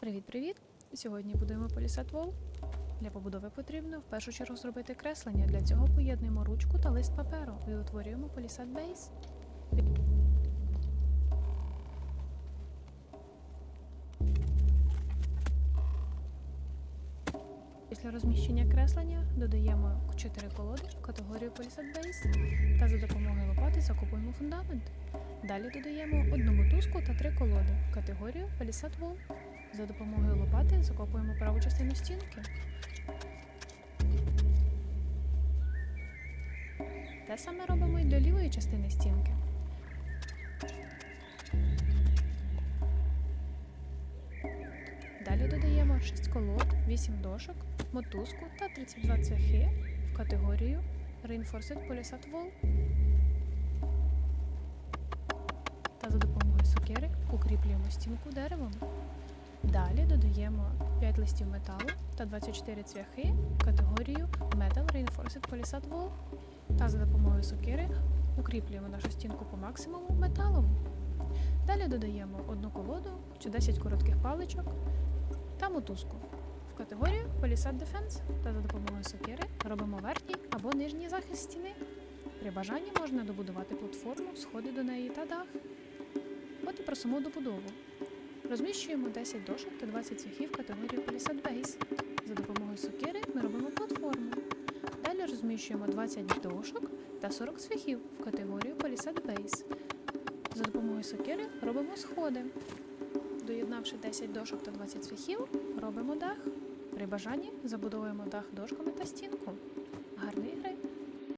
Привіт-привіт! Сьогодні будуємо полісет вол. Для побудови потрібно в першу чергу зробити креслення. Для цього поєднуємо ручку та лист паперу і утворюємо полісет бейс. Після розміщення креслення додаємо 4 колоди в категорію полісет бейс та за допомогою лопати закупуємо фундамент. Далі додаємо одну мотузку та три колоди в категорію полісет вол. За допомогою лопати закопуємо праву частину стінки. Те саме робимо і для лівої частини стінки. Далі додаємо 6 колод, 8 дошок, мотузку та 32 цвяхи в категорію Reinforced Polyset Wall. Та за допомогою сокири укріплюємо стінку деревом. Далі додаємо 5 листів металу та 24 цвяхи в категорію Metal Reinforced Polyset Wall. Та за допомогою сокири укріплюємо нашу стінку по максимуму металом. Далі додаємо одну колоду чи 10 коротких паличок та мотузку в категорію Palisade Defense та за допомогою сокири робимо верхній або нижній захист стіни. При бажанні можна добудувати платформу, сходи до неї та дах. От і про саму добудову. Розміщуємо 10 дошок та 20 цвяхів в категорію Palisade Base. За допомогою сокири ми робимо платформу. Далі розміщуємо 20 дошок та 40 цвяхів в категорію Palisade Base. За допомогою сокири робимо сходи. Доєднавши 10 дошок та 20 цвяхів, робимо дах. При бажанні забудовуємо дах дошками та стінку. Гарної гри!